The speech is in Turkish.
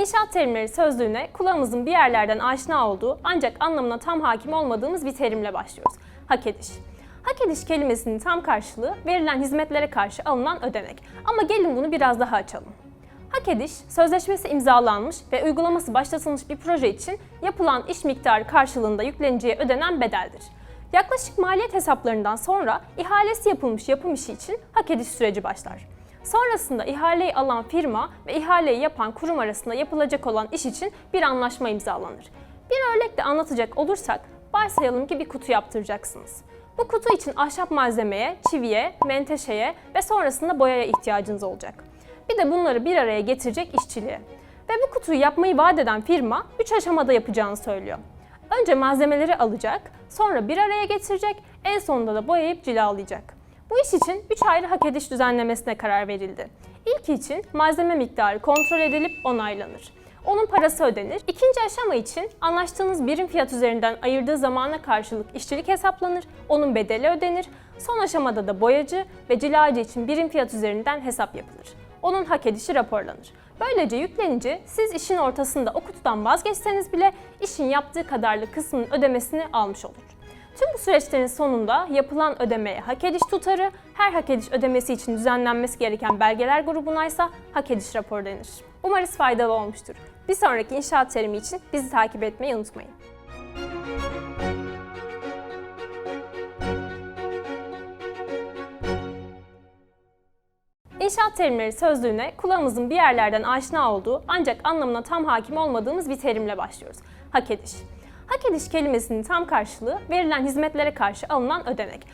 İnşaat terimleri sözlüğüne kulağımızın bir yerlerden aşina olduğu ancak anlamına tam hakim olmadığımız bir terimle başlıyoruz. Hak ediş. Hak ediş kelimesinin tam karşılığı verilen hizmetlere karşı alınan ödenek. Ama gelin bunu biraz daha açalım. Hak ediş, sözleşmesi imzalanmış ve uygulaması başlatılmış bir proje için yapılan iş miktarı karşılığında yükleniciye ödenen bedeldir. Yaklaşık maliyet hesaplarından sonra ihalesi yapılmış yapım işi için hak ediş süreci başlar. Sonrasında ihaleyi alan firma ve ihaleyi yapan kurum arasında yapılacak olan iş için bir anlaşma imzalanır. Bir örnekle anlatacak olursak, varsayalım ki bir kutu yaptıracaksınız. Bu kutu için ahşap malzemeye, çiviye, menteşeye ve sonrasında boyaya ihtiyacınız olacak. Bir de bunları bir araya getirecek işçiliğe. Ve bu kutuyu yapmayı vaat eden firma 3 aşamada yapacağını söylüyor. Önce malzemeleri alacak, sonra bir araya getirecek, en sonunda da boyayıp cilalayacak. Bu iş için 3 ayrı hak ediş düzenlemesine karar verildi. İlk için malzeme miktarı kontrol edilip onaylanır. Onun parası ödenir. İkinci aşama için anlaştığınız birim fiyat üzerinden ayırdığı zamana karşılık işçilik hesaplanır, onun bedeli ödenir. Son aşamada da boyacı ve cilacı için birim fiyat üzerinden hesap yapılır. Onun hak edişi raporlanır. Böylece yüklenici siz işin ortasında o kutudan vazgeçseniz bile işin yaptığı kadarlık kısmının ödemesini almış olur. Tüm bu süreçlerin sonunda yapılan ödemeye hak ediş tutarı, her hak ediş ödemesi için düzenlenmesi gereken belgeler grubuna ise hak ediş raporu denir. Umarız faydalı olmuştur. Bir sonraki inşaat terimi için bizi takip etmeyi unutmayın. İnşaat terimleri sözlüğüne kulağımızın bir yerlerden aşina olduğu ancak anlamına tam hakim olmadığımız bir terimle başlıyoruz. Hak ediş. Hak ediş kelimesinin tam karşılığı verilen hizmetlere karşı alınan ödenek.